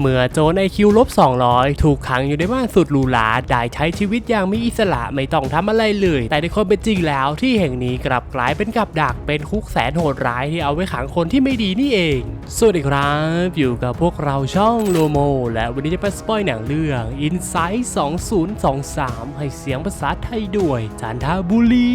เมื่อโจนไอคิวลบ 200 ถูกขังอยู่ในบ้านสุดหรูหราได้ใช้ชีวิตอย่างมีอิสระไม่ต้องทำอะไรเลย แต่ในความเป็นจริงแล้วที่แห่งนี้กลับกลายเป็นกับดักเป็นคุกแสนโหดร้ายที่เอาไว้ขังคนที่ไม่ดีนี่เอง สวัสดีครับ อยู่กับพวกเราช่องโลโม และวันนี้จะไปสปอยหนังเรื่อง Insight 2023 ให้เสียงภาษาไทยด้วยจันทบุรี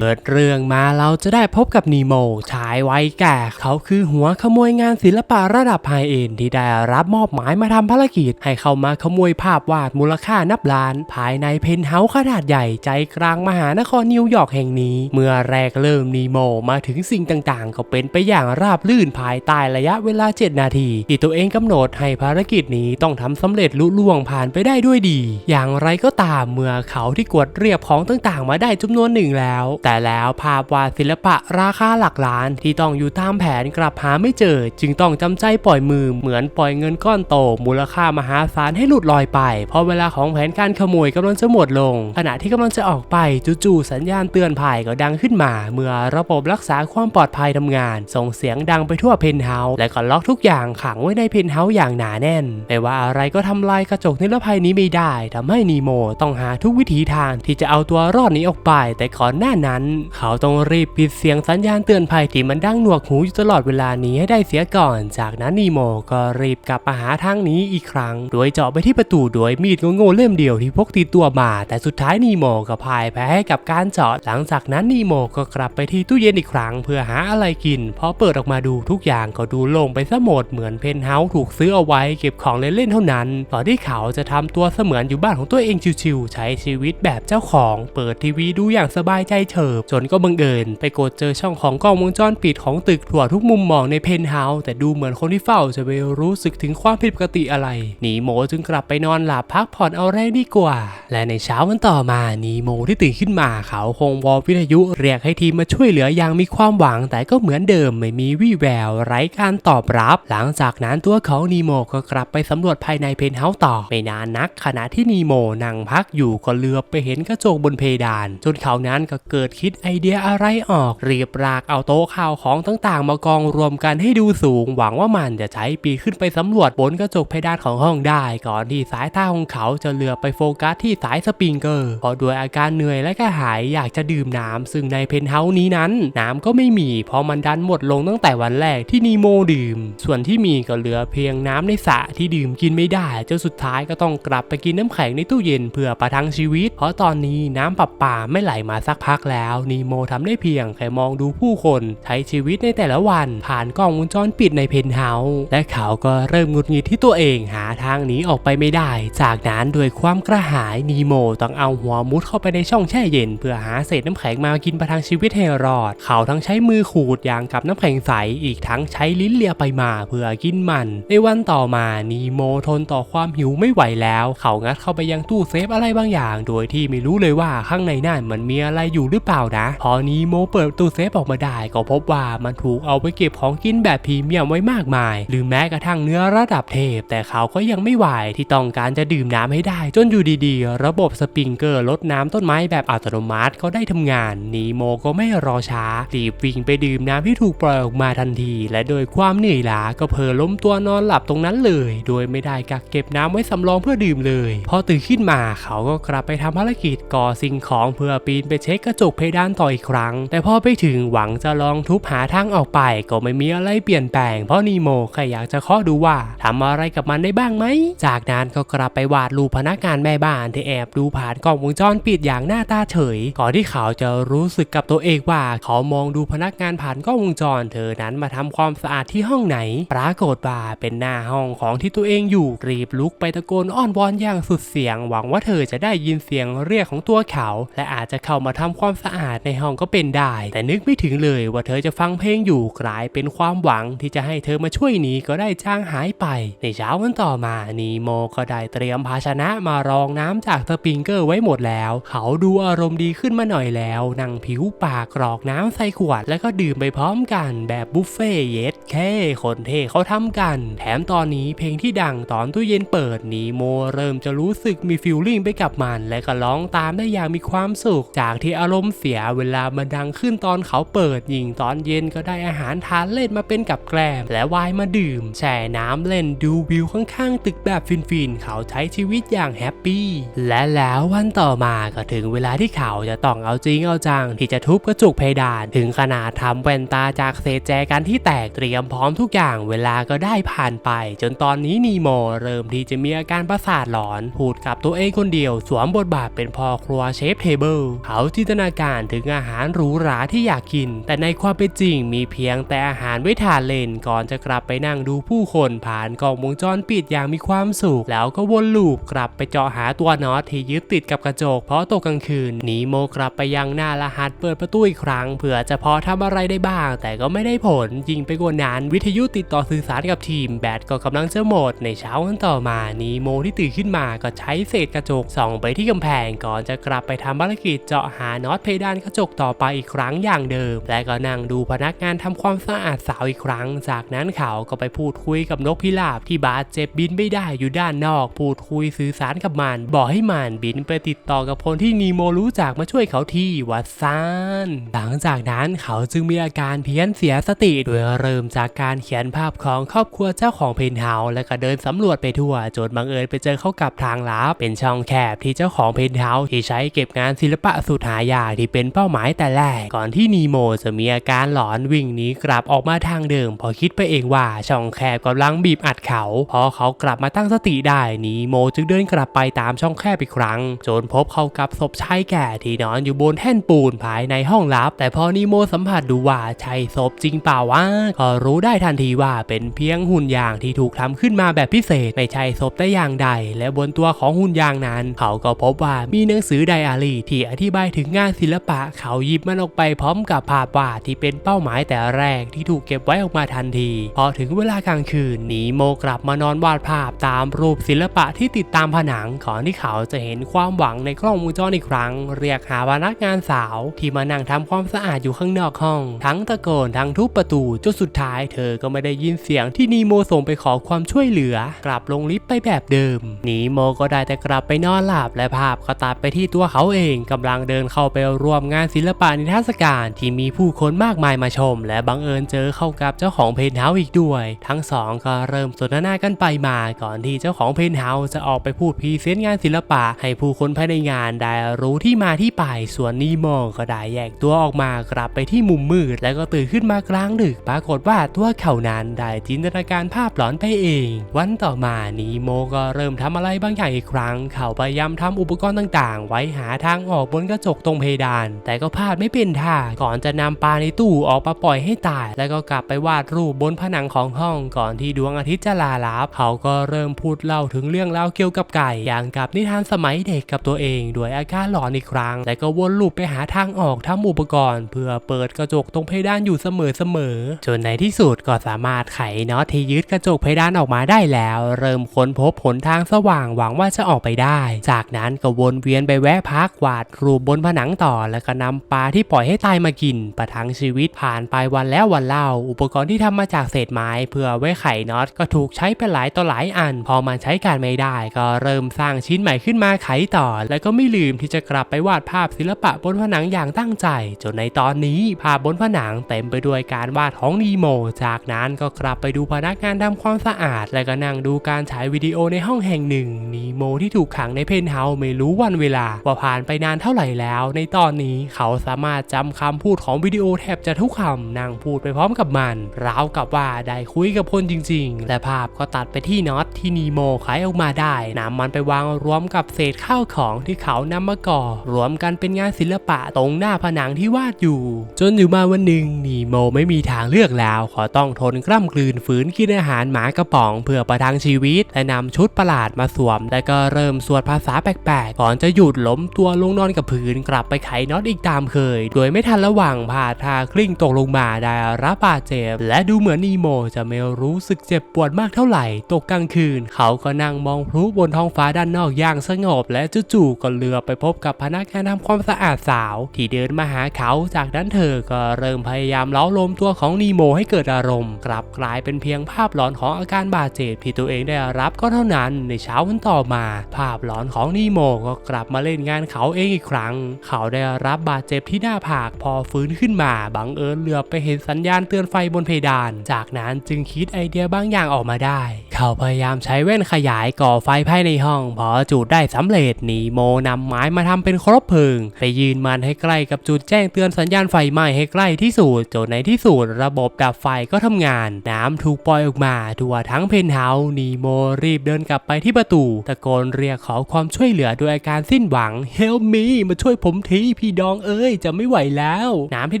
เปิดเรื่องมาเราจะได้พบกับนีโมชายวัยแก่เขาคือหัวขโมยงานศิลปะระดับไฮเอ็นที่ได้รับมอบหมายมาทำภารกิจ ให้เข้ามาขโมยภาพวาดมูลค่านับล้าน ภายในเพนท์เฮาส์ขนาดใหญ่ใจกลางมหานครนิวยอร์กแห่งนี้ เมื่อแรกเริ่มนีโมมาถึงสิ่งต่างๆ ก็เป็นไปอย่างราบลื่นภายใต้ระยะเวลา 7 นาที ที่ตัวเองกำหนดให้ภารกิจนี้ต้องทำสำเร็จลุล่วงผ่านไปได้ด้วยดี อย่างไรก็ตามเมื่อเขาที่กวดเรียบของต่างๆ มาได้จำนวนหนึ่งแล้ว แต่แล้วภาพวาดศิลปะราคาหลักล้านที่ต้องอยู่ตามแผนกลับหาไม่เจอ จึงต้องจำใจปล่อยมือเหมือนปล่อยเงินก้อนโตมูลค่ามหาศาลให้หลุดลอยไปพราะเวลาของแผนการขโมยกำลังจะหมดลง ขณะที่กำลังจะออกไปจู่ๆสัญญาณเตือนภัยก็ดังขึ้นมา เมื่อระบบรักษาความปลอดภัยทำงาน ส่งเสียงดังไปทั่วเพนท์เฮาส์และก็ล็อกทุกอย่างขังไว้ในเพนท์เฮาส์อย่างหนาแน่น ไม่ว่าอะไรก็ทำลายกระจกนิรภัยนี้ไม่ได้ทำให้นีโมต้องหาทุกวิถีทางที่จะเอาตัวรอดหนี้ออกไป แต่ก่อนหน้านั้น เขาต้องรีบปิดเสียงสัญญาณเตือนภัยที่มันดังหนวกหูอยู่ตลอดเวลานี้ให้ได้เสียก่อน จากนั้นนีโมก็รีบกลับมาหหาทางหนี้อีกครั้ง โดยเจาะไปที่ประตูโดยมีดโง่ๆเล่มเดียวที่พกติดตัวมา แต่สุดท้ายนีโมก็พ่ายแพ้ให้กับการเจาะ หลังจากนั้นนีโมก็กลับไปที่ตู้เย็นอีกครั้ง เพื่อหาอะไรกินพอเปิดออกมาดูทุกอย่างก็ดูโล่งไปซะหมดเหมือนเพนเฮาส์ถูกซื้อเอาไว้เก็บของเล่นๆเท่านั้นก่อนที่เขาจะทำตัวเสมือนอยู่บ้านของตัวเองชิวๆใช้ชีวิตแบบเจ้าของ เปิดทีวีดูอย่างสบายใจเฉิบจนก็บังเอิญไปกดเจอช่องของกล้องวงจรปิดของตึกทั่วทุกมุมมองในเพนเฮาส์แต่ดูเหมือนคนที่เฝ้าจะไม่รู้สึกถึงความผิดปกติอะไร นีโมจึงกลับไปนอนหลับพักผ่อนเอาแรงดีกว่า และในเช้าวันต่อมา นีโมที่ตื่นขึ้นมาเขาคงวอลวิทยุเรียกให้ทีมมาช่วยเหลืออย่างมีความหวัง แต่ก็เหมือนเดิมไม่มีวี่แววไร้การตอบรับ หลังจากนั้นตัวของนีโมก็กลับไปสำรวจภายในเพนท์เฮาส์ต่อ ไม่นานนักขณะที่นีโมนั่งพักอยู่ก็เลือบไปเห็นกระจกบนเพดาน จนเขานั้นก็เกิดคิดไอเดียอะไรออกเรียบรากเอาโต๊ะข้าวของต่างๆ มากองรวมกันให้ดูสูง หวังว่ามันจะใช้ปีขึ้นไปสำรวจบนกระจกเพดานของห้องได้ ก่อนที่สายตาของเขาจะเหลือไปโฟกัสที่สายสปริงเกอร์เพราะด้วยอาการเหนื่อยและก็หายอยากจะดื่มน้ำซึ่งในเพนท์เฮาส์นี้นั้น น้ำก็ไม่มีเพราะมันดันหมดลงตั้งแต่วันแรกที่นีโมดื่ม ส่วนที่มีก็เหลือเพียงน้ำในสระที่ดื่มกินไม่ได้จนสุดท้ายก็ต้องกลับไปกินน้ำแข็งในตู้เย็นเพื่อประทังชีวิต เพราะตอนนี้น้ำประปาไม่ไหลมาสักพักแล้วนีโมทำได้เพียงแค่มองดูผู้คนใช้ชีวิตในแต่ละวัน ผ่านกล้องวงจรปิดในเพนท์เฮาส์และเขาก็เริ่มงุดหงิดที่ตัวเองหาทางหนีออกไปไม่ได้ จากนั้นด้วยความกระหายนีโมต้องเอาหัวมุดเข้าไปในช่องแช่เย็น เพื่อหาเศษน้ำแข็งมากินประทังชีวิตให้รอด เขาทั้งใช้มือขูดยางกับน้ำแข็งใสอีกทั้งใช้ลิ้นเลียไปมาเพื่อกินมัน ในวันต่อมานีโมทนต่อความหิวไม่ไหวแล้ว เขางัดเข้าไปยังตู้เซฟอะไรบางอย่าง โดยที่ไม่รู้เลยว่าข้างในนั่นมันมีอะไรอยู่หรือเปล่านะ พอนีโมเปิดตู้เซฟออกมาได้ก็พบว่ามันถูกเอาไปเก็บของกินแบบพรีเมียมไว้มากมาย หรือแม้กระทั่งเนื้อระดับเทพ แต่เขาก็ยังไม่ไหวที่ต้องการจะดื่มน้ำให้ได้ จนอยู่ดีๆ ระบบสปริงเกอร์ลดน้ำต้นไม้แบบอัตโนมัติก็ได้ทำงานนีโมก็ไม่รอช้ารีบวิ่งไปดื่มน้ำที่ถูกปล่อยออกมาทันที และโดยความเหนื่อยล้าก็เพลอล้มตัวนอนหลับตรงนั้นเลย โดยไม่ได้กักเก็บน้ำไว้สำรองเพื่อดื่มเลย พอตื่นขึ้นมาเขาก็กลับไปทำภารกิจก่อสิ่งของเพื่อปีนไปเช็คกระจกเพดานต่ออีกครั้ง แต่พอไปถึงหวังจะลองทุบหาทางออกไป ก็ไม่มีอะไรเปลี่ยนแปลงเพราะนีโมแค่อยากจะเคาะดูว่าททำอะไรกับมันได้บ้างไหม จากนั้นก็กลับไปวาดรูปพนักงานแม่บ้านที่แอบดูผ่านกล้องวงจรปิดอย่างหน้าตาเฉย ก่อนที่เขาจะรู้สึกกับตัวเองว่าเขามองดูพนักงานผ่านกล้องวงจร เธอนั้นมาทำความสะอาดที่ห้องไหน ปรากฏว่าเป็นหน้าห้องของที่ตัวเองอยู่รีบลุกไปตะโกนอ้อนวอนอย่างสุดเสียง หวังว่าเธอจะได้ยินเสียงเรียกของตัวเขา และอาจจะเข้ามาทำความสะอาดในห้องก็เป็นได้ แต่นึกไม่ถึงเลยว่าเธอจะฟังเพลงอยู่กลายเป็นความหวังที่จะให้เธอมาช่วยหนีก็ได้จ้างหายไปในเช้าวันต่อมานีโมก็ได้เตรียมภาชนะมารองน้ำจากสปริงเกอร์ไว้หมดแล้ว เขาดูอารมณ์ดีขึ้นมาหน่อยแล้วนั่งผิวปากกรอกน้ำใส่ขวด แล้วก็ดื่มไปพร้อมกันแบบบุฟเฟ่เย็ดแค่คนเท่เขาทำกัน แถมตอนนี้เพลงที่ดังตอนตู้เย็นเปิดนีโมเริ่มจะรู้สึกมีฟิลลิ่งไปกับมัน และก็ร้องตามได้อย่างมีความสุข จากที่อารมณ์เสียเวลามันดังขึ้นตอนเขาเปิดยิงตอนเย็นก็ได้อาหารทานเล่นมาเป็นกับแกล้มและวน์มาดื่มแช่น้ำเล่นนดูวิวข้างๆตึกแบบฟินๆ เขาใช้ชีวิตอย่างแฮปปี้ และแล้ววันต่อมาก็ถึงเวลาที่เขาจะต้องเอาจริงเอาจัง ที่จะทุบกระจุกเพดาน ถึงขนาดทำแว่นตาจากเศษแจกันที่แตกเตรียมพร้อมทุกอย่างเวลาก็ได้ผ่านไป จนตอนนี้นีโมเริ่มที่จะมีอาการประสาทหลอน พูดกับตัวเองคนเดียว สวมบทบาทเป็นพ่อครัวเชฟเทเบิลเขาจินตนาการถึงอาหารหรูหราที่อยากกิน แต่ในความเป็นจริงมีเพียงแต่อาหารไว้ทานเล่นก่อนจะกลับไปนั่งดูผู้คนผ่านกล้องวงจรปิดอย่างมีความสุข แล้วก็วนลูปกลับไปเจาะหาตัวน็อตที่ยึดติดกับกระจกเพราะตกกลางคืนนีโมกลับไปยังหน้ารหัสเปิดประตูอีกครั้งเผื่อจะพอทำอะไรได้บ้าง แต่ก็ไม่ได้ผลยิงไปกว่านั้นวิทยุติดต่อสื่อสารกับทีมแบตก็กำลังจะหมดในเช้าวันต่อมานีโมที่ตื่นขึ้นมาก็ใช้เศษกระจกส่องไปที่กำแพงก่อนจะกลับไปทำภารกิจเจาะหาน็อตเพดานกระจกต่อไปอีกครั้งอย่างเดิม และก็นั่งดูพนักงานทำความสะอาดสาวอีกครั้ง จากนั้นเขาก็ไปพูดคุยกับนกพิราบที่บาดเจ็บบินไม่ได้อยู่ด้านนอก พูดคุยสื่อสารกับมัน บอกให้มันบินไปติดต่อกับคนที่นีโมรู้จักมาช่วยเขาที่วัดซานหลังจากนั้นเขาจึงมีอาการเพี้ยนเสียสติโดยเริ่มจากการเขียนภาพของครอบครัวเจ้าของเพนท์เฮาส์และก็เดินสำรวจไปทั่วจนบังเอิญไปเจอเข้ากับทางลับเป็นช่องแคบที่เจ้าของเพนท์เฮาส์ที่ใช้เก็บงานศิลปะสุดหายากที่เป็นเป้าหมายแต่แรกก่อนที่นีโมจะมีอาการหลอนวิ่งหนีกลับออกมาทางเดิม พอคิดไปเองว่าช่องแคบกำลังบีบอัดเขา พอเขากลับมาตั้งสติได้นีโมจึงเดินกลับไปตามช่องแคบอีกครั้ง จนพบเข้ากับศพชายแก่ที่นอนอยู่บนแท่นปูนภายในห้องลับ แต่พอนีโมสัมผัสดูว่าใช่ศพจริงเปล่าวะก็รู้ได้ทันทีว่าเป็นเพียงหุ่นยางที่ถูกทำขึ้นมาแบบพิเศษไม่ใช่ศพแต่อย่างใด และบนตัวของหุ่นยางนั้น เขาก็พบว่ามีหนังสือไดอารี่ที่อธิบายถึงงานศิลปะ เขาหยิบมันออกไปพร้อมกับภาพวาดที่เป็นเป้าหมายแต่แรกที่ถูกเก็บไว้ออกมาทันที พอถึงเวลากลางคืนนีโมกลับมานอนวาดภาพตามรูปศิลปะที่ติดตามผนังก่อนที่เขาจะเห็นความหวังในกล้องวงจรอีกครั้ง เรียกหาพนักงานสาว ที่มานั่งทำความสะอาดอยู่ข้างนอกห้อง ทั้งตะโกนทั้งทุบประตูจนสุดท้ายเธอก็ไม่ได้ยินเสียงที่นีโมส่งไปขอความช่วยเหลือ กลับลงลิฟต์ไปแบบเดิมนีโมก็ได้แต่กลับไปนอนหลับและภาพก็ตัดไปที่ตัวเขาเองกำลังเดินเข้าไปร่วมงานศิลปะนิทรรศการที่มีผู้คนมากมายมาชม และบังเอิญเจอเข้ากับเจ้าของเพนท์เฮาส์อีกด้วย ทั้งสองก็เริ่มสนทนากันไปมาก่อนที่เจ้าของเพนท์เฮาส์จะออกไปพูดพรีเซนต์งานศิลปะ ให้ผู้คนภายในงานได้รู้ที่มาที่ไปส่วนนีโมก็ได้แยกตัวออกมากลับไปที่มุมมืด แล้วก็ตื่นขึ้นมากลางดึกปรากฏว่าตัวเขานั้นได้จินตนาการภาพหลอนไปเอง วันต่อมานีโมก็เริ่มทำอะไรบางอย่างอีกครั้ง เขาพยายามทำอุปกรณ์ต่างๆ ไว้หาทางออกบนกระจกตรงเพดาน แต่ก็พลาดไม่เป็นท่าก่อนจะนำปลาในตู้ออกมาปล่อยให้ตาย แล้วก็กลับไปวาดรูปบนผนังของห้องก่อนที่ดวงอาทิตย์จะลาลับ เขาก็เริ่มพูดเล่าถึงเรื่องราวเกี่ยวกับไก่ อย่างกับนิทานสมัยเด็กกับตัวเองด้วยอาการหลอนอีกครั้ง แต่ก็วนลูปไปหาทางออกทำอุปกรณ์ เพื่อเปิดกระจกตรงเพดานอยู่เสมอๆจนในที่สุดก็สามารถไขน็อตที่ยึดกระจกเพดานออกมาได้แล้ว เริ่มค้นพบหนทางสว่างหวังว่าจะออกไปได้ จากนั้นก็วนเวียนไปแวะพักวาดรูปบนผนังต่อแล้วก็นำปลาที่ปล่อยให้ตายมากิน ประทังชีวิตผ่านไปวันแล้ววันเล่า อุปกรณ์ที่ทำมาจากเศษไม้ เพื่อไว้ไขน็อตก็ถูกใช้ไปหลายต่อหลายอัน พอมันใช้การไม่ได้ ก็เริ่มสร้างชิ้นใหม่ขึ้นมาไขต่อ แล้วก็ไม่ลืมที่จะกลับไปวาดภาพศิลปะบนผนังอย่างตั้งใจ จนในตอนนี้ภาพบนผนังเต็มไปด้วยการวาดของนีโม จากนั้นก็กลับไปดูพนักงานทำความสะอาด และก็นั่งดูการฉายวิดีโอในห้องแห่งหนึ่งนีโมที่ถูกขังในเพนท์เฮาส์ไม่รู้วันเวลาว่าผ่านไปนานเท่าไหร่แล้ว ในตอนนี้เขาสามารถจำคำพูดของวิดีโอแทบจะทุกคำนั่งพูดไปพร้อมกับมันราวกับว่าได้คุยกับคนจริง ๆและภาพก็ตัดไปที่น็อตที่นีโมขายออกมาได้นำมันไปวางรวมกับเศษข้าวของที่เขานำมาก่อ รวมกันเป็นงานศิลปะตรงหน้าผนังที่วาดอยู่ จนอยู่มาวันหนึ่งนีโมไม่มีทางเลือกแล้ว ขอต้องทนกล้ำกลืนฝืนกินอาหารหมากระป๋องเพื่อประทังชีวิต และนำชุดประหลาดมาสวม และก็เริ่มสวดภาษาแปลกๆก่อนจะหยุดล้มตัวลงนอนกับพื้นกลับไปไขน็อตอีกตามเคย โดยไม่ทันระว่างพลาดท่ากลิ้งตกลงมาได้รับบาดเจ็บและดูเหมือนนีโมจะไม่รู้สึกเจ็บปวดมากเท่าไหร่ ตกกลางคืน เขาก็นั่งมองพลุบนท้องฟ้าด้านนอกอย่างสงบ และจู่ๆก็เลือไปพบกับพนักงานทำความสะอาดสาว ที่เดินมาหาเขาจากนั้นเธอก็เริ่มพยายามเล้าลมตัวของนีโมให้เกิดอารมณ์ กลับกลายเป็นเพียงภาพหลอนของอาการบาดเจ็บที่ตัวเองได้รับก็เท่านั้นในเช้าวันต่อมา ภาพหลอนของนีโมก็กลับมาเล่นงานเขาเองอีกครั้ง เขาได้รับบาดเจ็บที่หน้าผากพอฟื้นขึ้นมาบังเอิญเหลือไปเห็นสัญญาณเตือนไฟบนเพดาน จากนั้นจึงคิดไอเดียบางอย่างออกมาได้ เขาพยายามใช้แว่นขยายก่อไฟภายในห้อง พอจุดได้สำเร็จนีโมนำไม้มาทำเป็นครบเพลิง ไปยืนมันให้ใกล้กับจุดแจ้งเตือนสัญญาณไฟไหม้ให้ใกล้ที่สุดจนในที่สุดระบบดับไฟก็ทำงาน น้ำถูกปล่อยออกมาทั่วทั้งเพนท์เฮาส์นีโมรีบเดินกลับไปที่ประตู ตะโกนเรียกขอความช่วยเหลือโดยอาการสิ้นหวัง Help me มาช่วยผมทีพี่ดองเอ้ยจะไม่ไหวแล้ว น้ำที่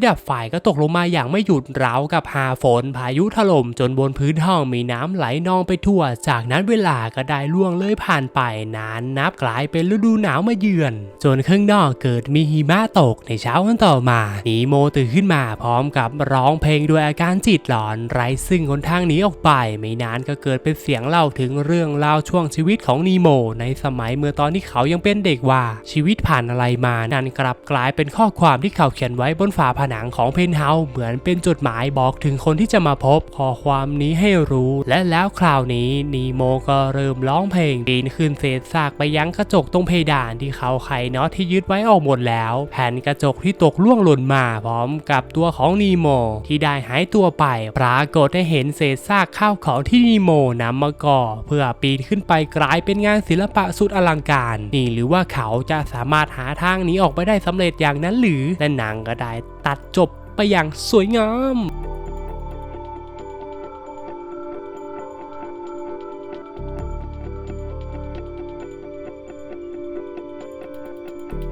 ดับไฟก็ตกลงมาอย่างไม่หยุดราวกับหาฝนพายุถล่มจนบนพื้นห้องมีน้ำไหลนองไปทั่วจากนั้นเวลาก็ได้ล่วงเลยผ่านไปนานนับกลายเป็นฤดูหนาวมาเยือน จนข้างนอกเกิดมีหิมะตกในเช้าวันต่อมานีโมตื่นขึ้นมาพร้อมกับร้องเพลงด้วยอาการจิตหลอนไร้ซึ่งหนทางหนีออกไป ไม่นานก็เกิดเป็นเสียงเล่าถึงเรื่องราวช่วงชีวิตของนีโม ในสมัยเมื่อตอนที่เขายังเป็นเด็กว่าชีวิตผ่านอะไรมานั่นกลับกลายเป็นข้อความที่เขาเขียนไว้บนฝาผนังของเพนเฮาเหมือนเป็นจดหมายบอกถึงคนที่จะมาพบ ข้อความนี้ให้รู้ และแล้วคราวนี้นีโมก็เริ่มร้องเพลงปีนขึ้นเศษซากไปยั้งกระจกตรงเพดานที่เขาไขน็อตที่ยึดไว้ออกหมดแล้ว แผ่นกระจกที่ตกล่วงหล่นมาพร้อมกับตัวของนีโมที่ได้หายตัวไป ปรากฏให้เห็นเศษซากข้าวของที่นีโมนำมาก่อ เพื่อปีนขึ้นไปกลายเป็นงานศิลปะสุดอลังการ นี่หรือว่าเขาจะสามารถหาทางหนี้ออกไปได้สำเร็จอย่างนั้นหรือและหนังก็ได้ตัดจบไปอย่างสวยงาม